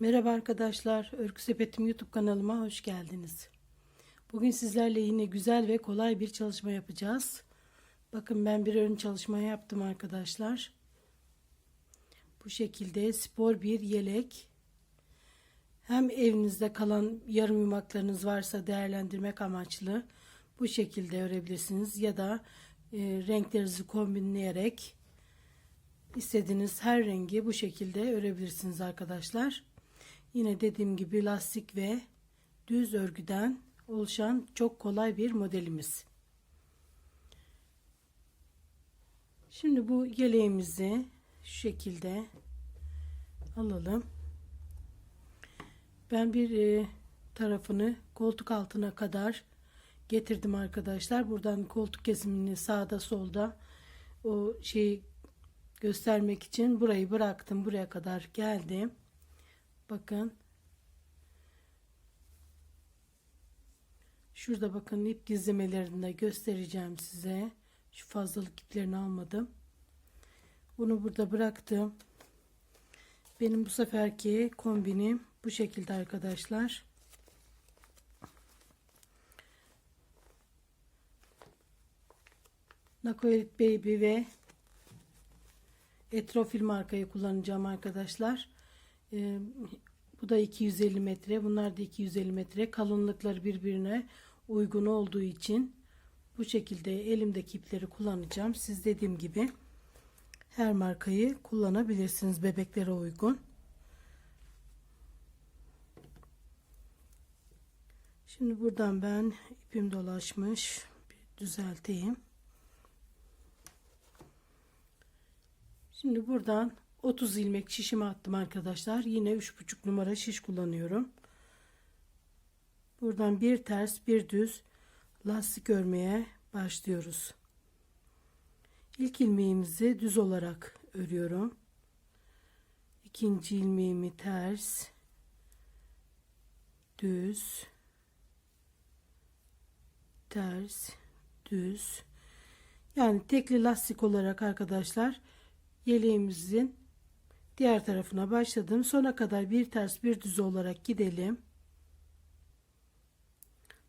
Merhaba arkadaşlar, Örgü Sepetim YouTube kanalıma hoş geldiniz. Bugün sizlerle yine güzel ve kolay bir çalışma yapacağız. Bakın ben bir ön çalışma yaptım arkadaşlar. Bu şekilde spor bir yelek. Hem evinizde kalan yarım yumaklarınız varsa değerlendirmek amaçlı bu şekilde örebilirsiniz. Ya da e, renklerinizi kombinleyerek istediğiniz her rengi bu şekilde örebilirsiniz arkadaşlar. Yine dediğim gibi lastik ve düz örgüden oluşan çok kolay bir modelimiz. Şimdi bu yeleğimizi şu şekilde alalım. Ben bir e, tarafını koltuk altına kadar getirdim arkadaşlar. Buradan koltuk kesimini sağda solda o şeyi göstermek için burayı bıraktım. Buraya kadar geldim. Bakın. Şurada bakın ip gizlemelerini de göstereceğim size. Şu fazlalık iplerini almadım. Bunu burada bıraktım. Benim bu seferki kombinim bu şekilde arkadaşlar. Nakoelit Baby ve Etrofil markayı kullanacağım arkadaşlar. Bu da 250 metre. Bunlar da 250 metre. Kalınlıkları birbirine uygun olduğu için bu şekilde elimdeki ipleri kullanacağım. Siz dediğim gibi her markayı kullanabilirsiniz bebeklere uygun. Şimdi buradan ben ipim dolaşmış. Bir düzelteyim. Şimdi buradan 30 ilmek şişime attım arkadaşlar. Yine 3,5 numara şiş kullanıyorum. Buradan bir ters bir düz lastik örmeye başlıyoruz. İlk ilmeğimizi düz olarak örüyorum. İkinci ilmeğimi ters düz ters düz yani tekli lastik olarak arkadaşlar yeleğimizin diğer tarafına başladım. Sona kadar bir ters bir düz olarak gidelim.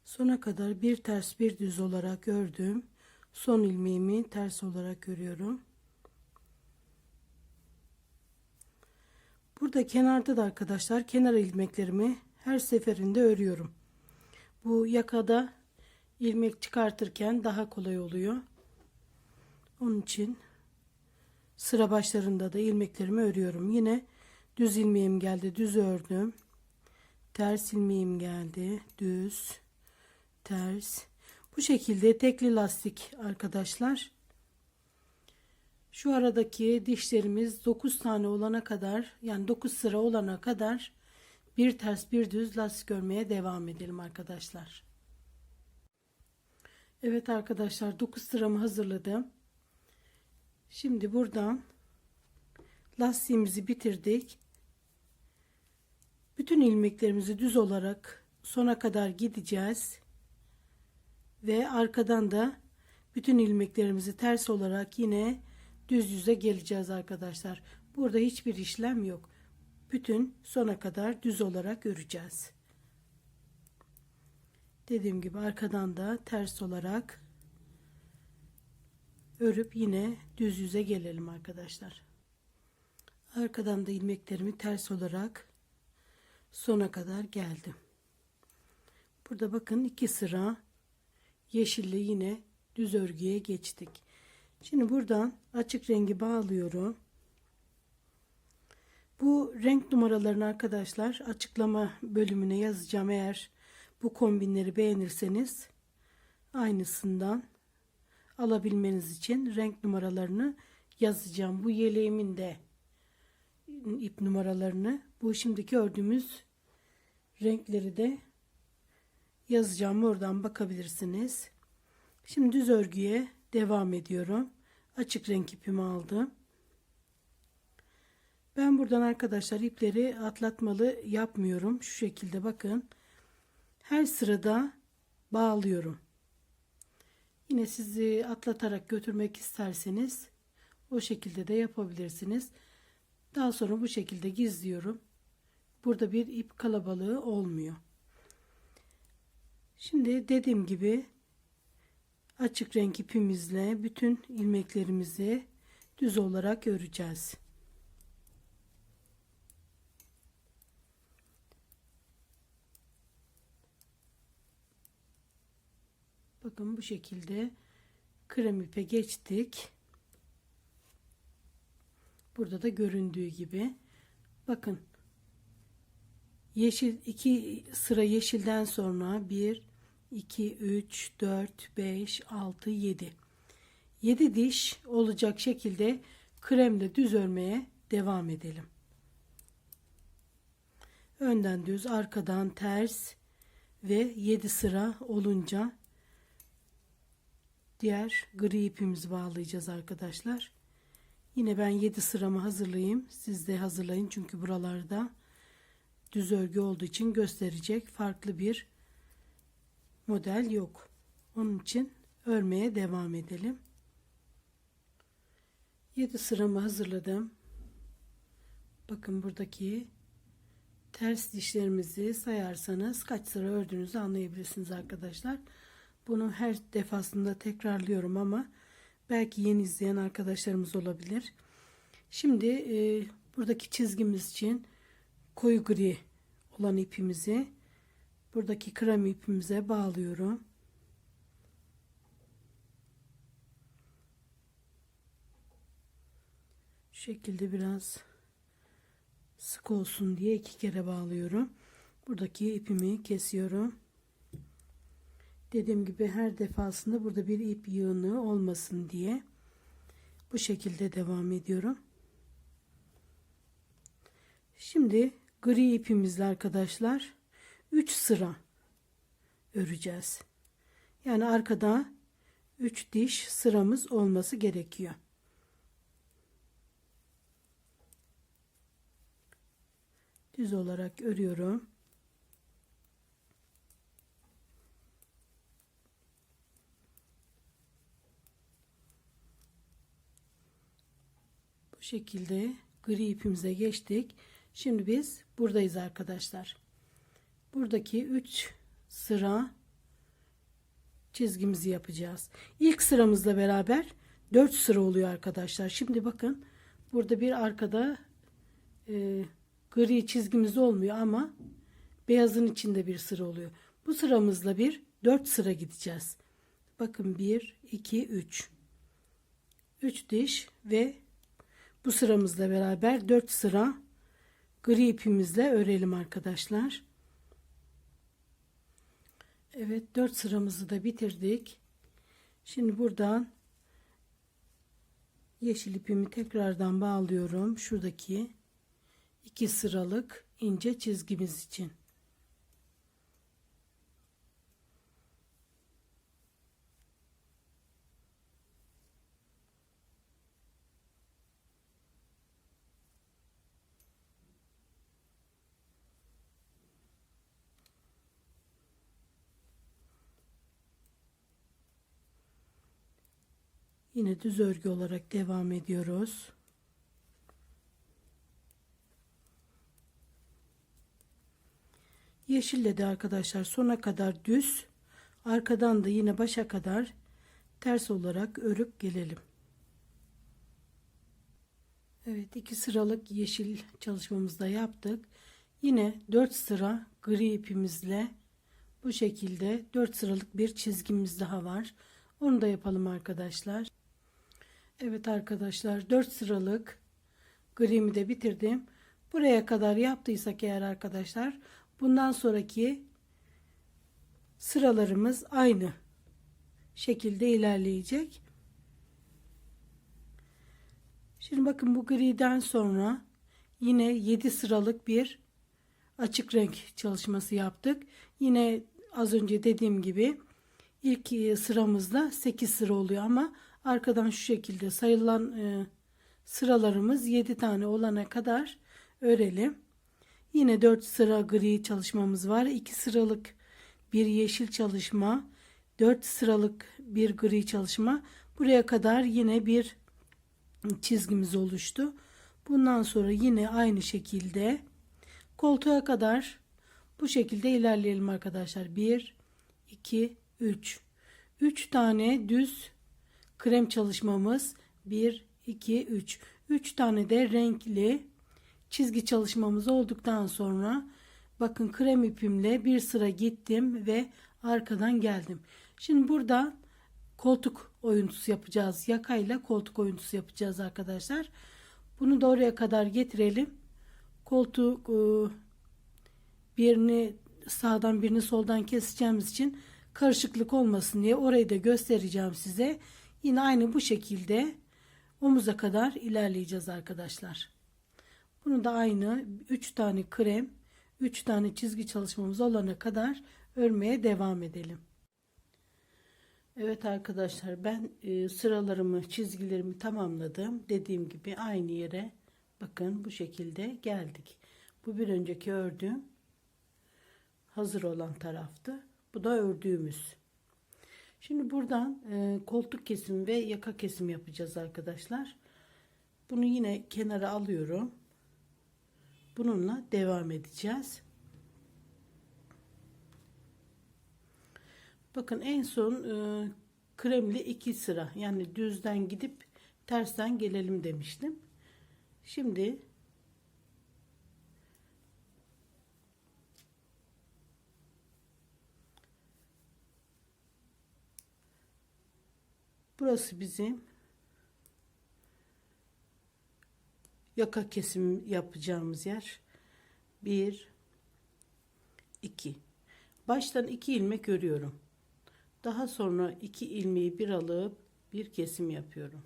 Sona kadar bir ters bir düz olarak ördüm. Son ilmeğimi ters olarak örüyorum. Burada kenarda da arkadaşlar kenar ilmeklerimi her seferinde örüyorum. Bu yakada ilmek çıkartırken daha kolay oluyor. Onun için sıra başlarında da ilmeklerimi örüyorum. Yine düz ilmeğim geldi. Düz ördüm. Ters ilmeğim geldi. Düz. Ters. Bu şekilde tekli lastik arkadaşlar. Şu aradaki dişlerimiz 9 tane olana kadar yani 9 sıra olana kadar bir ters bir düz lastik örmeye devam edelim arkadaşlar. Evet arkadaşlar 9 sıramı hazırladım. Şimdi buradan lastiğimizi bitirdik. Bütün ilmeklerimizi düz olarak sona kadar gideceğiz. Ve arkadan da bütün ilmeklerimizi ters olarak yine düz yüze geleceğiz arkadaşlar. Burada hiçbir işlem yok. Bütün sona kadar düz olarak öreceğiz. Dediğim gibi arkadan da ters olarak örüp yine düz yüze gelelim arkadaşlar. Arkadan da ilmeklerimi ters olarak sona kadar geldim. Burada bakın iki sıra yeşille yine düz örgüye geçtik. Şimdi buradan açık rengi bağlıyorum. Bu renk numaralarını arkadaşlar açıklama bölümüne yazacağım eğer bu kombinleri beğenirseniz aynısından alabilmeniz için renk numaralarını yazacağım. Bu yeleğimin de ip numaralarını bu şimdiki ördüğümüz renkleri de yazacağım. Oradan bakabilirsiniz. Şimdi düz örgüye devam ediyorum. Açık renk ipimi aldım. Ben buradan arkadaşlar ipleri atlatmalı yapmıyorum. Şu şekilde bakın. Her sırada bağlıyorum. Yine sizi atlatarak götürmek isterseniz o şekilde de yapabilirsiniz. Daha sonra bu şekilde gizliyorum. burada bir ip kalabalığı olmuyor. Şimdi dediğim gibi açık renk ipimizle bütün ilmeklerimizi düz olarak öreceğiz. Bakın bu şekilde krem ipe geçtik. Burada da göründüğü gibi. Bakın. Yeşil iki sıra yeşilden sonra 1 2 3 4 5 6 7 7 diş olacak şekilde kremle düz örmeye devam edelim. Önden düz, arkadan ters ve 7 sıra olunca diğer gri ipimizi bağlayacağız arkadaşlar. Yine ben 7 sıramı hazırlayayım. Siz de hazırlayın çünkü buralarda düz örgü olduğu için gösterecek farklı bir model yok. Onun için örmeye devam edelim. 7 sıramı hazırladım. Bakın buradaki ters dişlerimizi sayarsanız kaç sıra ördüğünüzü anlayabilirsiniz arkadaşlar. Bunu her defasında tekrarlıyorum ama belki yeni izleyen arkadaşlarımız olabilir. Şimdi e, buradaki çizgimiz için koyu gri olan ipimizi buradaki krem ipimize bağlıyorum. Şekilde biraz sık olsun diye iki kere bağlıyorum. Buradaki ipimi kesiyorum. Dediğim gibi her defasında burada bir ip yığını olmasın diye bu şekilde devam ediyorum. Şimdi gri ipimizle arkadaşlar 3 sıra öreceğiz. Yani arkada 3 diş sıramız olması gerekiyor. Düz olarak örüyorum. Şekilde gri ipimize geçtik. Şimdi biz buradayız arkadaşlar. Buradaki 3 sıra çizgimizi yapacağız. İlk sıramızla beraber 4 sıra oluyor arkadaşlar. Şimdi bakın burada bir arkada e, gri çizgimiz olmuyor ama beyazın içinde bir sıra oluyor. Bu sıramızla bir 4 sıra gideceğiz. Bakın 1 2 3 3 diş ve bu sıramızla beraber 4 sıra gri ipimizle örelim arkadaşlar. Evet 4 sıramızı da bitirdik. Şimdi buradan yeşil ipimi tekrardan bağlıyorum. Şuradaki iki sıralık ince çizgimiz için. Yine düz örgü olarak devam ediyoruz. Yeşille de arkadaşlar sona kadar düz, arkadan da yine başa kadar ters olarak örüp gelelim. Evet iki sıralık yeşil çalışmamızda yaptık. Yine 4 sıra gri ipimizle bu şekilde 4 sıralık bir çizgimiz daha var. Onu da yapalım arkadaşlar. Evet arkadaşlar 4 sıralık grimi de bitirdim. Buraya kadar yaptıysak eğer arkadaşlar bundan sonraki sıralarımız aynı şekilde ilerleyecek. Şimdi bakın bu griden sonra yine 7 sıralık bir açık renk çalışması yaptık. Yine az önce dediğim gibi ilk sıramızda 8 sıra oluyor ama arkadan şu şekilde sayılan e, sıralarımız 7 tane olana kadar örelim. Yine 4 sıra gri çalışmamız var. 2 sıralık bir yeşil çalışma, 4 sıralık bir gri çalışma. Buraya kadar yine bir çizgimiz oluştu. Bundan sonra yine aynı şekilde koltuğa kadar bu şekilde ilerleyelim arkadaşlar. 1 2 3 3 tane düz krem çalışmamız 1 2 3 3 tane de renkli çizgi çalışmamız olduktan sonra bakın krem ipimle bir sıra gittim ve arkadan geldim. Şimdi burada koltuk oyuntusu yapacağız. Yakayla koltuk oyuntusu yapacağız arkadaşlar. Bunu da oraya kadar getirelim. Koltuk e, birini sağdan birini soldan keseceğimiz için karışıklık olmasın diye orayı da göstereceğim size. Yine aynı bu şekilde omuza kadar ilerleyeceğiz arkadaşlar. Bunu da aynı 3 tane krem 3 tane çizgi çalışmamız olana kadar örmeye devam edelim. Evet arkadaşlar ben e, sıralarımı çizgilerimi tamamladım. Dediğim gibi aynı yere bakın bu şekilde geldik. Bu bir önceki ördüğüm hazır olan taraftı. Bu da ördüğümüz. Şimdi buradan e, koltuk kesim ve yaka kesim yapacağız arkadaşlar. Bunu yine kenara alıyorum. Bununla devam edeceğiz. Bakın en son e, kremli iki sıra yani düzden gidip tersten gelelim demiştim. Şimdi burası bizim yaka kesim yapacağımız yer. 1 2 Baştan iki ilmek örüyorum. Daha sonra iki ilmeği bir alıp bir kesim yapıyorum.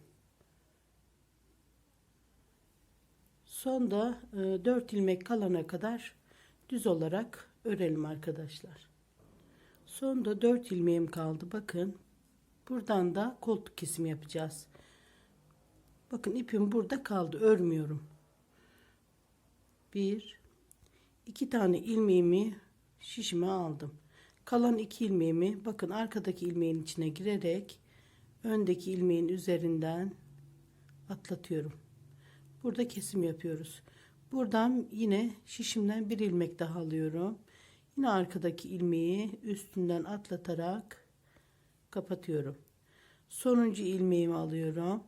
Sonda e, 4 ilmek kalana kadar düz olarak örelim arkadaşlar. Sonda 4 ilmeğim kaldı. Bakın. Buradan da koltuk kesimi yapacağız. Bakın ipim burada kaldı. Örmüyorum. Bir, iki tane ilmeğimi şişime aldım. Kalan iki ilmeğimi bakın arkadaki ilmeğin içine girerek öndeki ilmeğin üzerinden atlatıyorum. Burada kesim yapıyoruz. Buradan yine şişimden bir ilmek daha alıyorum. Yine arkadaki ilmeği üstünden atlatarak kapatıyorum. Sonuncu ilmeğimi alıyorum.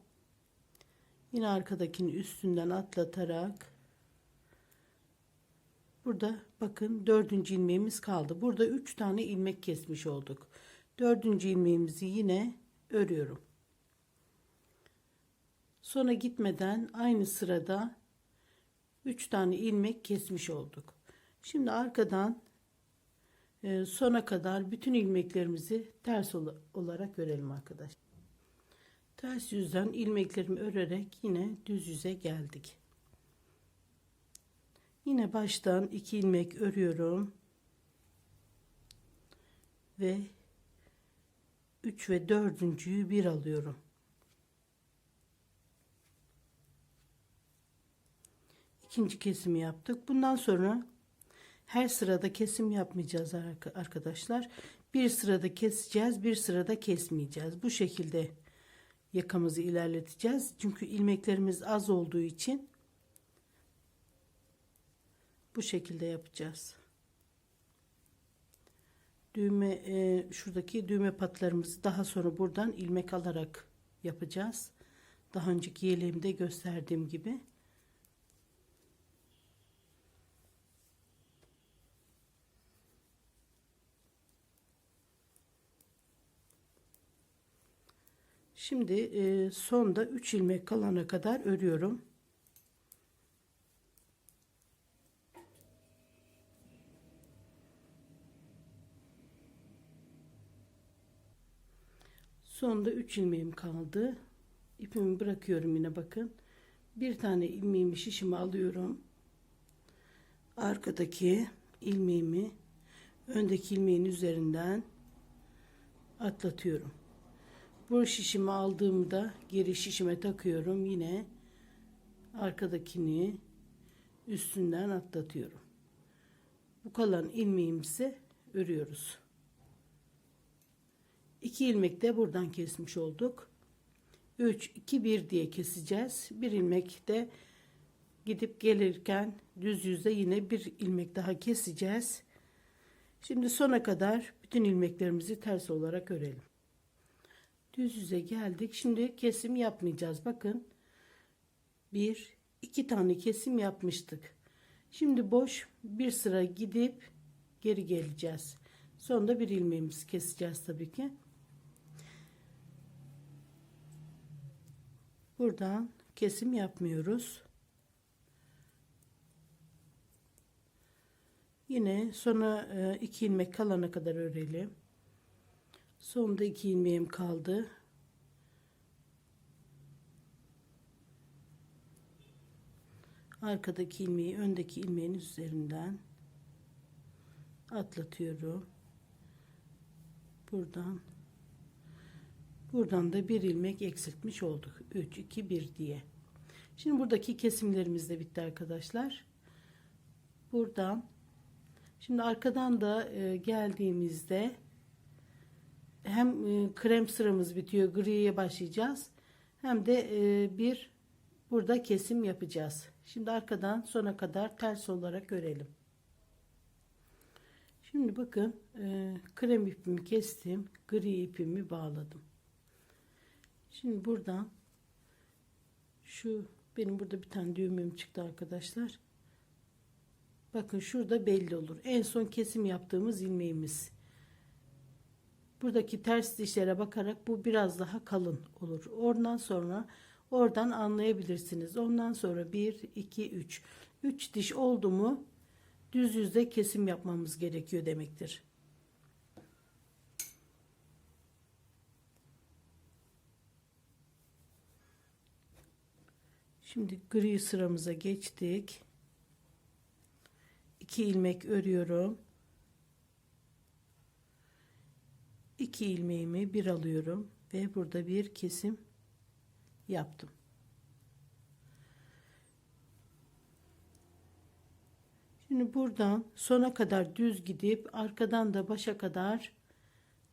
Yine arkadakini üstünden atlatarak burada bakın dördüncü ilmeğimiz kaldı. Burada üç tane ilmek kesmiş olduk. Dördüncü ilmeğimizi yine örüyorum. Sonra gitmeden aynı sırada üç tane ilmek kesmiş olduk. Şimdi arkadan e, sona kadar bütün ilmeklerimizi ters olarak örelim arkadaşlar. Ters yüzden ilmeklerimi örerek yine düz yüze geldik. Yine baştan iki ilmek örüyorum. Ve 3 ve dördüncüyü bir alıyorum. İkinci kesimi yaptık. Bundan sonra her sırada kesim yapmayacağız arkadaşlar. Bir sırada keseceğiz, bir sırada kesmeyeceğiz. Bu şekilde yakamızı ilerleteceğiz. Çünkü ilmeklerimiz az olduğu için bu şekilde yapacağız. Düğme e, şuradaki düğme patlarımızı daha sonra buradan ilmek alarak yapacağız. Daha önceki yeleğimde gösterdiğim gibi. Şimdi e, sonda 3 ilmek kalana kadar örüyorum. Sonda 3 ilmeğim kaldı. İpimi bırakıyorum yine bakın. Bir tane ilmeğimi şişime alıyorum. Arkadaki ilmeğimi öndeki ilmeğin üzerinden atlatıyorum. Bu şişimi aldığımda geri şişime takıyorum. Yine arkadakini üstünden atlatıyorum. Bu kalan ilmeğimizi örüyoruz. 2 ilmek de buradan kesmiş olduk. 3 2 1 diye keseceğiz. Bir ilmek de gidip gelirken düz yüzde yine bir ilmek daha keseceğiz. Şimdi sona kadar bütün ilmeklerimizi ters olarak örelim. Düz yüze geldik. Şimdi kesim yapmayacağız. Bakın. Bir, iki tane kesim yapmıştık. Şimdi boş bir sıra gidip geri geleceğiz. Sonunda bir ilmeğimizi keseceğiz tabii ki. Buradan kesim yapmıyoruz. Yine sona e, iki ilmek kalana kadar örelim. Sonda iki ilmeğim kaldı. Arkadaki ilmeği öndeki ilmeğin üzerinden atlatıyorum. Buradan buradan da bir ilmek eksiltmiş olduk. 3 2 1 diye. Şimdi buradaki kesimlerimiz de bitti arkadaşlar. Buradan şimdi arkadan da e, geldiğimizde hem e, krem sıramız bitiyor griye başlayacağız hem de e, bir burada kesim yapacağız. Şimdi arkadan sona kadar ters olarak örelim şimdi bakın e, krem ipimi kestim gri ipimi bağladım. Şimdi buradan şu benim burada bir tane düğmem çıktı arkadaşlar. Bakın şurada belli olur. En son kesim yaptığımız ilmeğimiz buradaki ters dişlere bakarak bu biraz daha kalın olur. Oradan sonra oradan anlayabilirsiniz. Ondan sonra 1, 2, 3. 3 diş oldu mu düz yüzde kesim yapmamız gerekiyor demektir. Şimdi gri sıramıza geçtik. 2 ilmek örüyorum. 2 ilmeğimi bir alıyorum ve burada bir kesim yaptım. Şimdi buradan sona kadar düz gidip arkadan da başa kadar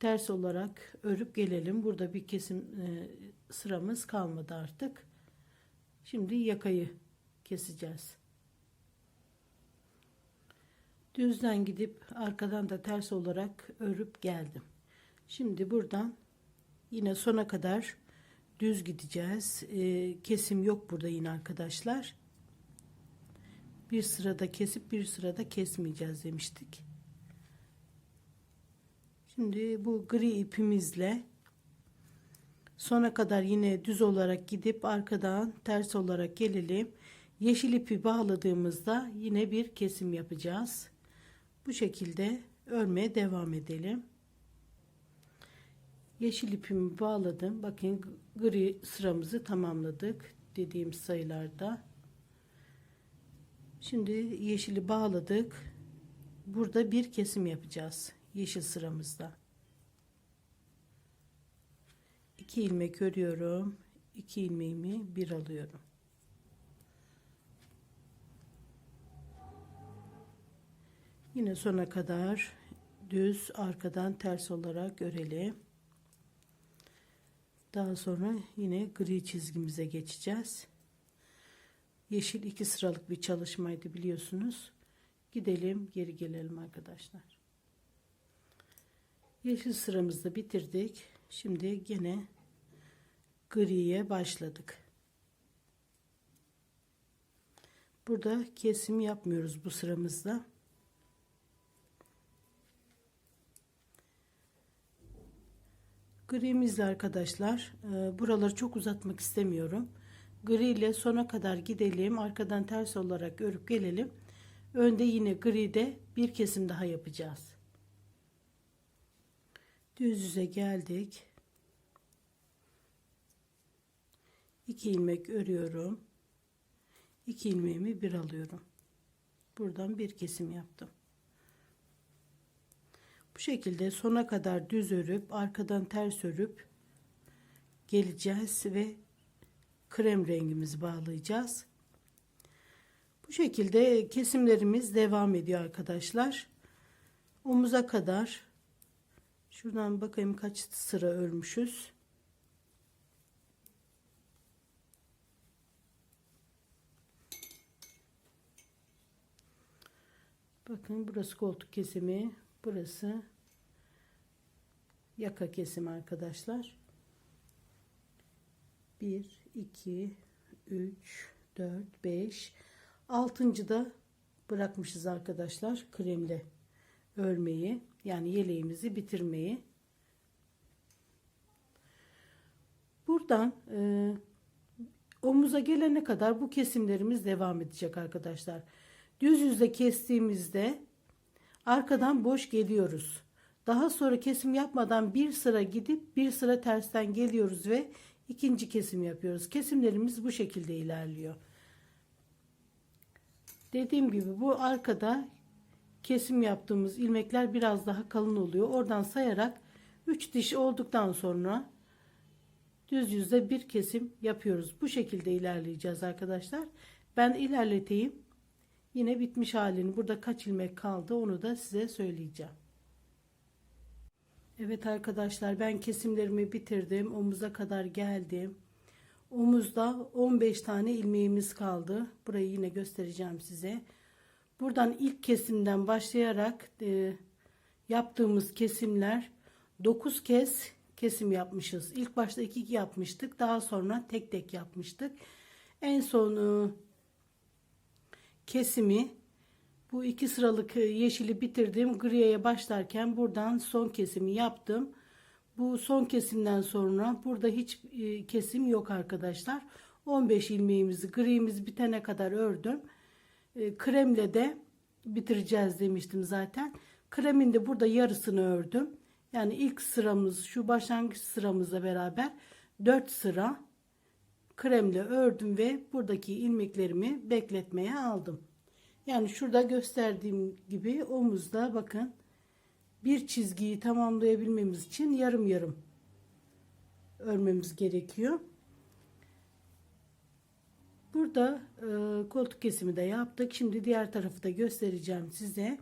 ters olarak örüp gelelim. Burada bir kesim e, sıramız kalmadı artık. Şimdi yakayı keseceğiz. Düzden gidip arkadan da ters olarak örüp geldim. Şimdi buradan yine sona kadar düz gideceğiz. Ee, kesim yok burada yine arkadaşlar. Bir sırada kesip bir sırada kesmeyeceğiz demiştik. Şimdi bu gri ipimizle sona kadar yine düz olarak gidip arkadan ters olarak gelelim. Yeşil ipi bağladığımızda yine bir kesim yapacağız. Bu şekilde örmeye devam edelim yeşil ipimi bağladım. Bakın gri sıramızı tamamladık dediğim sayılarda. Şimdi yeşili bağladık. Burada bir kesim yapacağız yeşil sıramızda. 2 ilmek örüyorum. 2 ilmeğimi bir alıyorum. Yine sona kadar düz arkadan ters olarak örelim. Daha sonra yine gri çizgimize geçeceğiz. Yeşil iki sıralık bir çalışmaydı biliyorsunuz. Gidelim geri gelelim arkadaşlar. Yeşil sıramızı bitirdik. Şimdi gene griye başladık. Burada kesim yapmıyoruz bu sıramızda. Grimizle arkadaşlar e, buraları çok uzatmak istemiyorum. Gri ile sona kadar gidelim. Arkadan ters olarak örüp gelelim. Önde yine gride bir kesim daha yapacağız. Düz yüze geldik. 2 ilmek örüyorum. 2 ilmeğimi bir alıyorum. Buradan bir kesim yaptım. Bu şekilde sona kadar düz örüp arkadan ters örüp geleceğiz ve krem rengimizi bağlayacağız. Bu şekilde kesimlerimiz devam ediyor arkadaşlar. Omuza kadar şuradan bakayım kaç sıra örmüşüz. Bakın burası koltuk kesimi. Burası yaka kesimi arkadaşlar. 1, 2, 3, 4, 5. Altıncı da bırakmışız arkadaşlar. Kremle örmeyi. Yani yeleğimizi bitirmeyi. Buradan e, omuza gelene kadar bu kesimlerimiz devam edecek arkadaşlar. Düz yüzde kestiğimizde arkadan boş geliyoruz. Daha sonra kesim yapmadan bir sıra gidip bir sıra tersten geliyoruz ve ikinci kesim yapıyoruz. Kesimlerimiz bu şekilde ilerliyor. Dediğim gibi bu arkada kesim yaptığımız ilmekler biraz daha kalın oluyor. Oradan sayarak 3 diş olduktan sonra düz yüzde bir kesim yapıyoruz. Bu şekilde ilerleyeceğiz arkadaşlar. Ben ilerleteyim. Yine bitmiş halini burada kaç ilmek kaldı onu da size söyleyeceğim. Evet arkadaşlar ben kesimlerimi bitirdim. Omuza kadar geldim. Omuzda 15 tane ilmeğimiz kaldı. Burayı yine göstereceğim size. Buradan ilk kesimden başlayarak e, yaptığımız kesimler 9 kez kesim yapmışız. İlk başta 2 yapmıştık. Daha sonra tek tek yapmıştık. En son e, kesimi bu iki sıralık e, yeşili bitirdim. Griye başlarken buradan son kesimi yaptım. Bu son kesimden sonra burada hiç e, kesim yok arkadaşlar. 15 ilmeğimizi grimiz bitene kadar ördüm. E, kremle de bitireceğiz demiştim zaten. Kremin de burada yarısını ördüm. Yani ilk sıramız şu başlangıç sıramızla beraber 4 sıra kremle ördüm ve buradaki ilmeklerimi bekletmeye aldım. Yani şurada gösterdiğim gibi omuzda bakın bir çizgiyi tamamlayabilmemiz için yarım yarım örmemiz gerekiyor. Burada e, koltuk kesimi de yaptık. Şimdi diğer tarafı da göstereceğim size.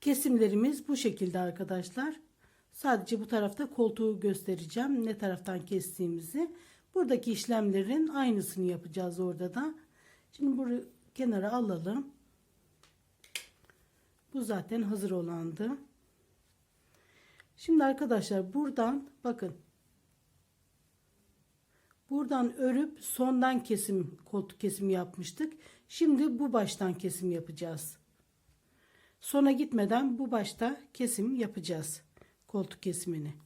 Kesimlerimiz bu şekilde arkadaşlar. Sadece bu tarafta koltuğu göstereceğim. Ne taraftan kestiğimizi. Buradaki işlemlerin aynısını yapacağız orada da. Şimdi bunu kenara alalım. Bu zaten hazır olandı. Şimdi arkadaşlar buradan bakın. Buradan örüp sondan kesim koltuk kesimi yapmıştık. Şimdi bu baştan kesim yapacağız. Sona gitmeden bu başta kesim yapacağız. Koltuk kesimini.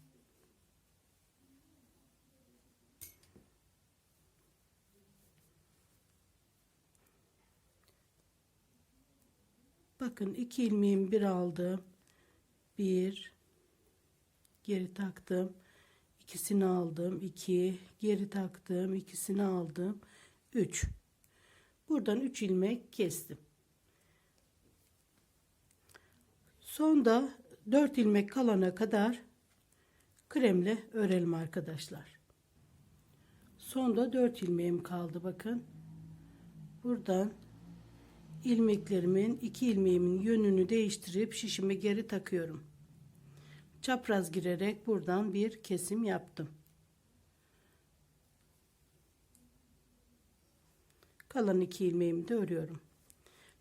Bakın iki ilmeğimi bir aldım. Bir geri taktım. ikisini aldım. iki geri taktım. ikisini aldım. Üç. Buradan üç ilmek kestim. Sonda 4 ilmek kalana kadar kremle örelim arkadaşlar. Sonda 4 ilmeğim kaldı bakın. Buradan ilmeklerimin iki ilmeğimin yönünü değiştirip şişimi geri takıyorum. Çapraz girerek buradan bir kesim yaptım. Kalan iki ilmeğimi de örüyorum.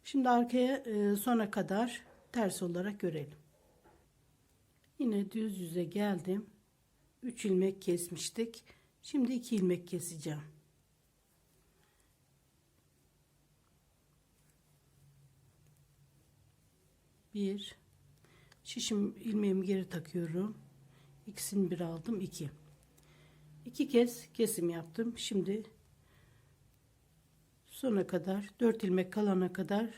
Şimdi arkaya e, sona kadar ters olarak örelim. Yine düz yüze geldim. 3 ilmek kesmiştik. Şimdi 2 ilmek keseceğim. Bir şişim ilmeğimi geri takıyorum. İkisini bir aldım. iki. İki kez kesim yaptım. Şimdi sona kadar 4 ilmek kalana kadar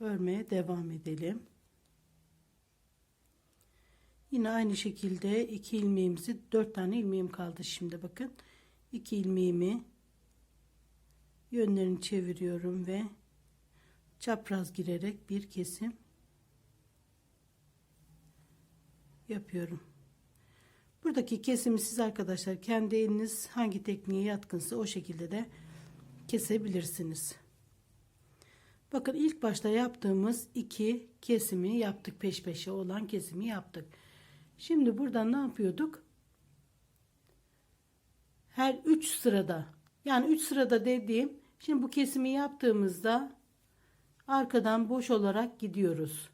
örmeye devam edelim. Yine aynı şekilde iki ilmeğimizi dört tane ilmeğim kaldı şimdi bakın. iki ilmeğimi yönlerini çeviriyorum ve çapraz girerek bir kesim yapıyorum. Buradaki kesimi siz arkadaşlar kendi eliniz hangi tekniğe yatkınsa o şekilde de kesebilirsiniz. Bakın ilk başta yaptığımız iki kesimi yaptık peş peşe olan kesimi yaptık. Şimdi buradan ne yapıyorduk? Her 3 sırada yani 3 sırada dediğim şimdi bu kesimi yaptığımızda arkadan boş olarak gidiyoruz.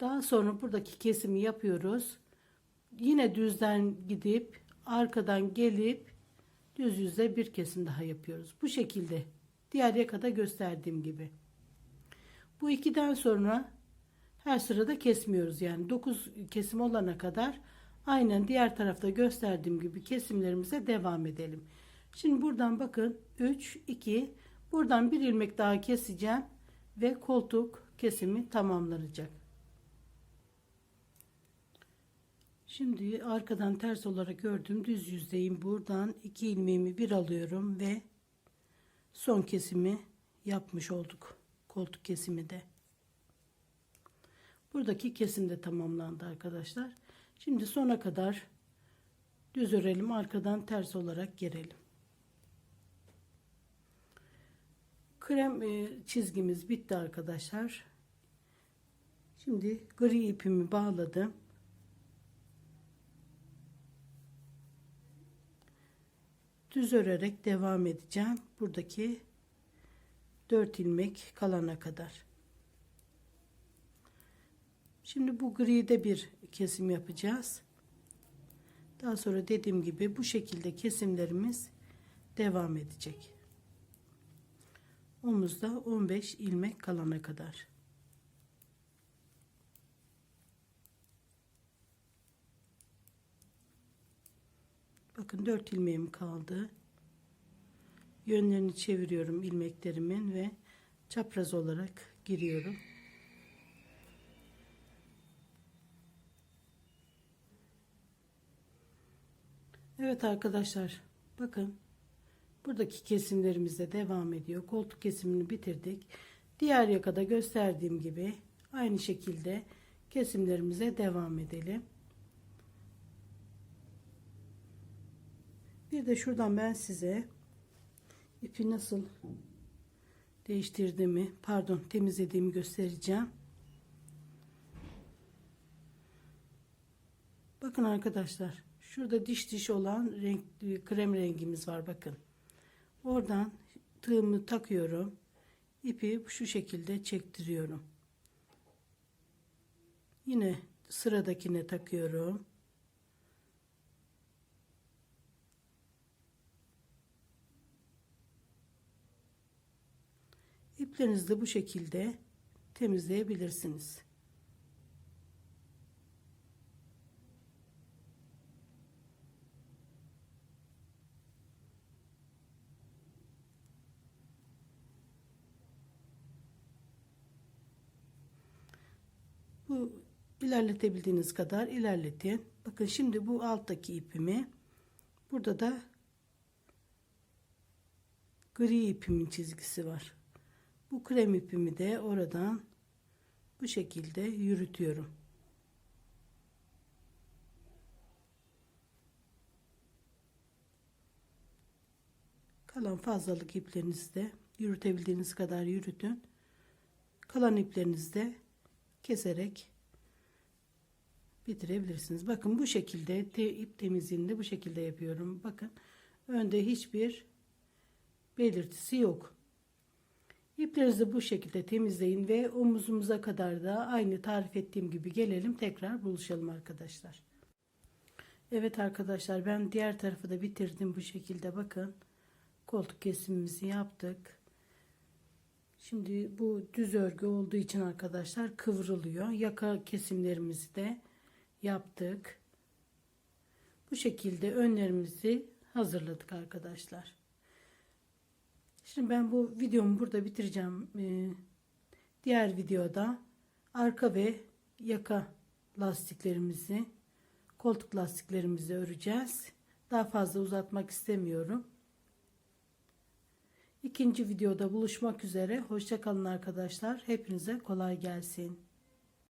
Daha sonra buradaki kesimi yapıyoruz. Yine düzden gidip arkadan gelip düz yüzde bir kesim daha yapıyoruz. Bu şekilde diğer yakada gösterdiğim gibi. Bu ikiden sonra her sırada kesmiyoruz. Yani 9 kesim olana kadar aynen diğer tarafta gösterdiğim gibi kesimlerimize devam edelim. Şimdi buradan bakın 3 2 buradan bir ilmek daha keseceğim ve koltuk kesimi tamamlanacak. Şimdi arkadan ters olarak ördüm düz yüzdeyim. Buradan iki ilmeğimi bir alıyorum ve son kesimi yapmış olduk. Koltuk kesimi de. Buradaki kesim de tamamlandı arkadaşlar. Şimdi sona kadar düz örelim. Arkadan ters olarak gerelim. Krem e, çizgimiz bitti arkadaşlar. Şimdi gri ipimi bağladım. Düz örerek devam edeceğim. Buradaki 4 ilmek kalana kadar. Şimdi bu gride bir kesim yapacağız. Daha sonra dediğim gibi bu şekilde kesimlerimiz devam edecek. Omuzda 15 ilmek kalana kadar. Bakın 4 ilmeğim kaldı. Yönlerini çeviriyorum ilmeklerimin ve çapraz olarak giriyorum. Evet arkadaşlar bakın buradaki kesimlerimiz de devam ediyor. Koltuk kesimini bitirdik. Diğer yakada gösterdiğim gibi aynı şekilde kesimlerimize devam edelim. Bir de şuradan ben size ipi nasıl değiştirdiğimi pardon temizlediğimi göstereceğim. Bakın arkadaşlar şurada diş diş olan renk, krem rengimiz var bakın. Oradan tığımı takıyorum. ipi şu şekilde çektiriyorum. Yine sıradakine takıyorum. İplerinizi de bu şekilde temizleyebilirsiniz. Bu ilerletebildiğiniz kadar ilerletin. Bakın şimdi bu alttaki ipimi burada da gri ipimin çizgisi var. Bu krem ipimi de oradan bu şekilde yürütüyorum. Kalan fazlalık iplerinizi de yürütebildiğiniz kadar yürütün. Kalan iplerinizi de keserek bitirebilirsiniz. Bakın bu şekilde te, ip temizliğini bu şekilde yapıyorum. Bakın önde hiçbir belirtisi yok. İplerinizi bu şekilde temizleyin ve omuzumuza kadar da aynı tarif ettiğim gibi gelelim tekrar buluşalım arkadaşlar. Evet arkadaşlar ben diğer tarafı da bitirdim bu şekilde bakın. Koltuk kesimimizi yaptık. Şimdi bu düz örgü olduğu için arkadaşlar kıvrılıyor. Yaka kesimlerimizi de yaptık. Bu şekilde önlerimizi hazırladık arkadaşlar. Şimdi ben bu videomu burada bitireceğim. Ee, diğer videoda arka ve yaka lastiklerimizi, koltuk lastiklerimizi öreceğiz. Daha fazla uzatmak istemiyorum. İkinci videoda buluşmak üzere. Hoşçakalın arkadaşlar. Hepinize kolay gelsin.